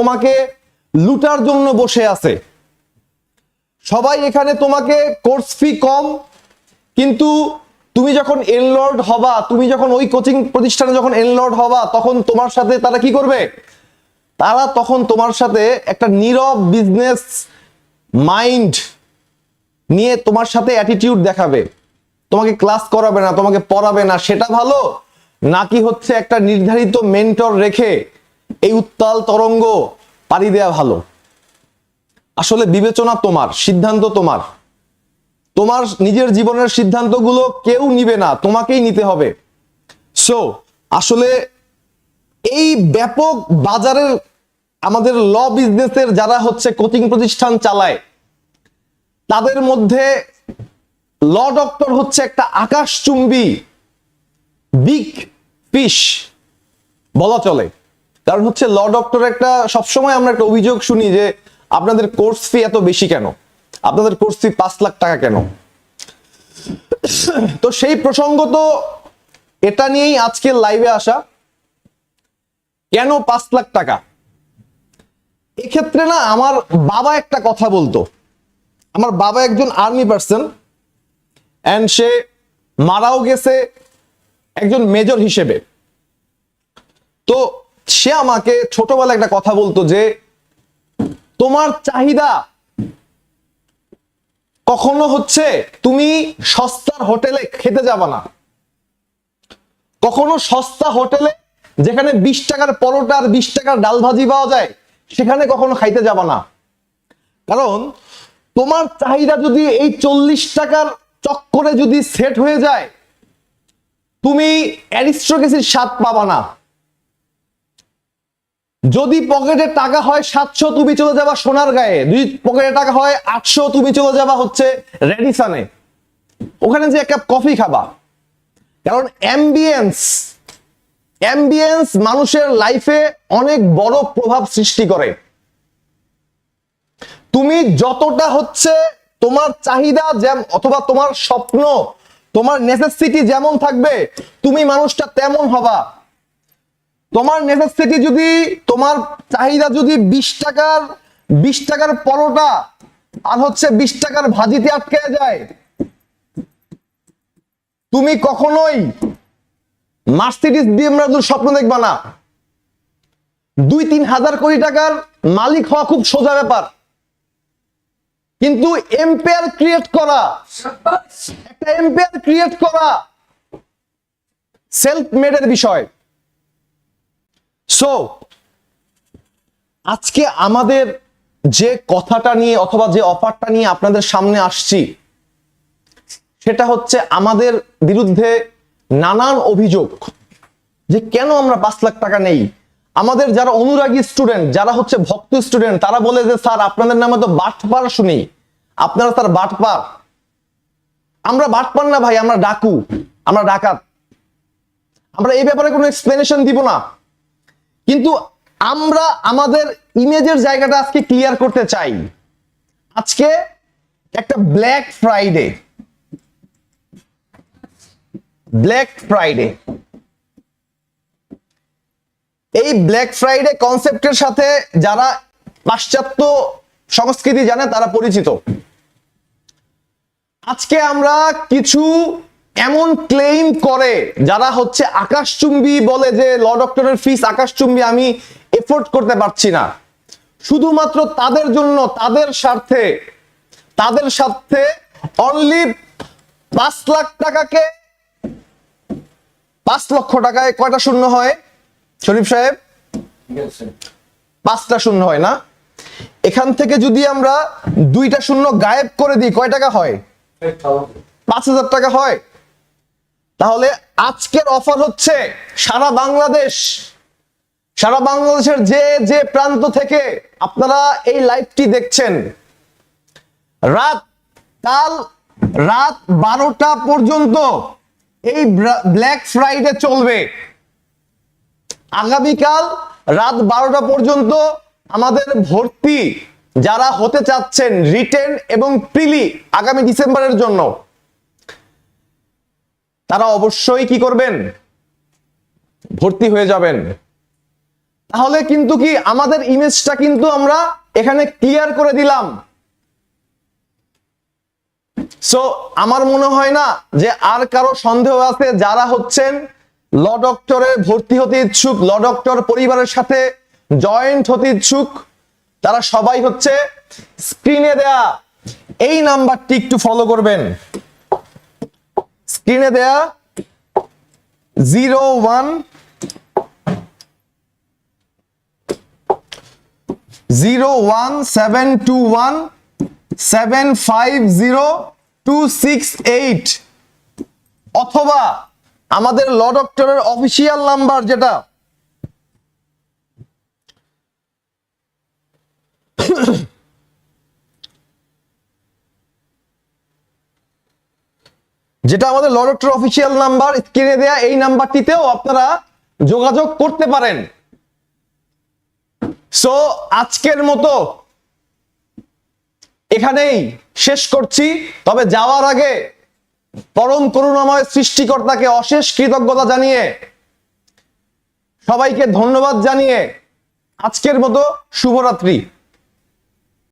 তোমাকে লুটার জন্য বসে আছে। সবাই এখানে তোমাকে কোর্স ফি কম, কিন্তু তুমি যখন এনলর্ড হবা, তুমি যখন ওই কোচিং প্রতিষ্ঠানে যখন এনলর্ড হবা, তখন তোমার সাথে তারা কি করবে? তারা তখন তোমার সাথে একটা নীরব বিজনেস মাইন্ড নিয়ে তোমার সাথে অ্যাটিটিউড দেখাবে। তোমাকে ক্লাস করাবে না, তোমাকে পড়াবে না, সেটা ভালো? নাকি হচ্ছে একটা নির্ধারিত মেন্টর রেখে এই উত্তাল তরঙ্গ পাড়ি দেওয়া ভালো। আসলে বিবেচনা তোমার, সিদ্ধান্ত তোমার। তোমার নিজের জীবনের সিদ্ধান্তগুলো কেউ নিবে না, তোমাকেই নিতে হবে। সো আসলে এই ব্যাপক বাজারের আমাদের ল বিজনেসের যারা হচ্ছে কোচিং প্রতিষ্ঠান চালায়, তাদের মধ্যে ল ডক্টর হচ্ছে একটা আকাশচুম্বী বিগ ফিশ বলা চলে। কারণ হচ্ছে ল ডক্টর একটা সবসময় আমরা একটা অভিযোগ শুনি যে আপনাদের কোর্স ফি এত বেশি কেন? আপনাদের কোর্স ফি পাঁচ লাখ টাকা কেন? তো সেই প্রসঙ্গ তো এটা নিয়েই আজকের লাইভে আসা, কেন পাঁচ লাখ টাকা? এক্ষেত্রে না আমার বাবা একটা কথা বলতো। আমার বাবা একজন আর্মি পার্সন অ্যান্ড সে মারাও গেছে একজন মেজর হিসেবে। তো সে আমাকে ছোটবেলা একটা কথা বলতো যে, তোমার চাহিদা কখনো হচ্ছে তুমি সস্তার হোটেলে খেতে যাবা না। কখনো সস্তা হোটেলে যেখানে বিশ টাকার পরোটা আর বিশ টাকার ডাল ভাজি পাওয়া যায়, সেখানে কখনো খাইতে যাবা না। কারণ তোমার চাহিদা যদি এই চল্লিশ টাকার চক্করে যদি সেট হয়ে যায়, তুমি অ্যারিস্ট্রোকেসির স্বাদ পাবা না। যদি পকেটে টাকা হয় সাতশো, তুমি চলে যাবা সোনার গায়ে। যদি পকেটে টাকা হয় আটশো, তুমি চলে যাবা হচ্ছে রেডিসানে। ওখানে যে এক কাপ কফি খাবা। কারণ অ্যাম্বিয়েন্স অ্যাম্বিয়েন্স মানুষের লাইফে অনেক বড় প্রভাব সৃষ্টি করে। তুমি যতটা হচ্ছে তোমার চাহিদা অথবা তোমার স্বপ্ন, তোমার নেসেসিটি যেমন থাকবে, তুমি মানুষটা তেমন হবা। তোমার নেসেসিটি যদি, তোমার চাহিদা যদি বিশ টাকার বিশ টাকার পরোটা আর হচ্ছে বিশ টাকার ভাজিতে আটকে যায়, তুমি কখনোই মার্সিডিস বিএমডাব্লিউর স্বপ্ন দেখবা না। দুই তিন হাজার কোটি টাকার মালিক হওয়া খুব সোজা ব্যাপার। কিন্তু এম্পায়ার ক্রিয়েট করা, একটা এম্পায়ার ক্রিয়েট করা সেলফ মেডের বিষয়। সো আজকে আমাদের যে কথাটা নিয়ে অথবা যে অফারটা নিয়ে আপনাদের সামনে আসছি, সেটা হচ্ছে আমাদের বিরুদ্ধে নানান অভিযোগ যে কেন আমরা পাঁচ লাখ টাকা নেই? আমাদের যারা অনুরাগী স্টুডেন্ট যারা হচ্ছে ভক্ত স্টুডেন্ট তারা বলে যে, স্যার, আপনাদের নামে তো বাটপার শুনি আপনারা স্যার বাটপার আমরা বাটপার না ভাই, আমরা ডাকু, আমরা ডাকাত। আমরা এই ব্যাপারে কোনো এক্সপ্লেনেশন দিব না। কিন্তু আমরা আমাদের ইমেজের জায়গাটা আজকে ক্লিয়ার করতে চাই। আজকে একটা ব্ল্যাক ফ্রাইডে ব্ল্যাক ফ্রাইডে এই ব্ল্যাক ফ্রাইডে কনসেপ্টের সাথে যারা পাশ্চাত্য সংস্কৃতি জানে তারা পরিচিত। আজকে আমরা কিছু এমন ক্লেম করে যারা হচ্ছে আকাশচুম্বী বলে যে ল ডক্টরের ফিস আকাশচুম্বী আমি এফোর্ড করতে পারছি না। শুধুমাত্র তাদের জন্য, তাদের স্বার্থে তাদের স্বার্থে অনলি পাঁচ লাখ টাকাকে, পাঁচ লক্ষ টাকায় কয়টা শূন্য হয়? শরীফ সাহেব? পাঁচটা শূন্য হয় না? এখান থেকে যদি আমরা দুইটা শূন্য গায়েব করে দিই, কয় টাকা হয়? পাঁচ হাজার টাকা হয়? তাহলে আজকের অফার হচ্ছে সারা বাংলাদেশ, সারা বাংলাদেশের যে যে প্রান্ত থেকে আপনারা এই লাইভটি দেখছেন, রাত, কাল রাত বারোটা পর্যন্ত এই ব্ল্যাক ফ্রাইডে চলবে। আগামীকাল রাত বারোটা পর্যন্ত আমাদের ভর্তি যারা হতে চাচ্ছেন, রিটেন এবং প্রিলি আগামী ডিসেম্বরের জন্য। তারা অবশ্যই কি করবেন? ভর্তি হয়ে যাবেন। তাহলে কিন্তু কি আমাদের ইমেজটা কিন্তু আমরা এখানে ক্লিয়ার করে দিলাম। সো আমার মনে হয় না যে আর কারও সন্দেহ আছে যারা হচ্ছেন ল ডক্টরে ভর্তি হতে ইচ্ছুক, ল ডক্টর পরিবারের সাথে জয়েন্ট হতে ইচ্ছুক, তারা সবাই হচ্ছে স্ক্রিনে দেয়া। এই নাম্বারটি একটু ফলো করবেন। স্ক্রিনে দেয়া? Zero one. Zero one seven two one seven five zero two six eight. অথবা আমাদের ল ডক্টরের অফিসিয়াল নাম্বার যেটা যেটা আমাদের ল অফিসিয়াল নাম্বার স্ক্রিনে দেয়া এই নাম্বারটিতেও আপনারা যোগাযোগ করতে পারেন। সো আজকের মতো এখানেই শেষ করছি। তবে যাওয়ার আগে পরম করুণাময় সৃষ্টিকর্তাকে অশেষ কৃতজ্ঞতা জানিয়ে সবাইকে ধন্যবাদ জানিয়ে আজকের মতো শুভরাত্রি।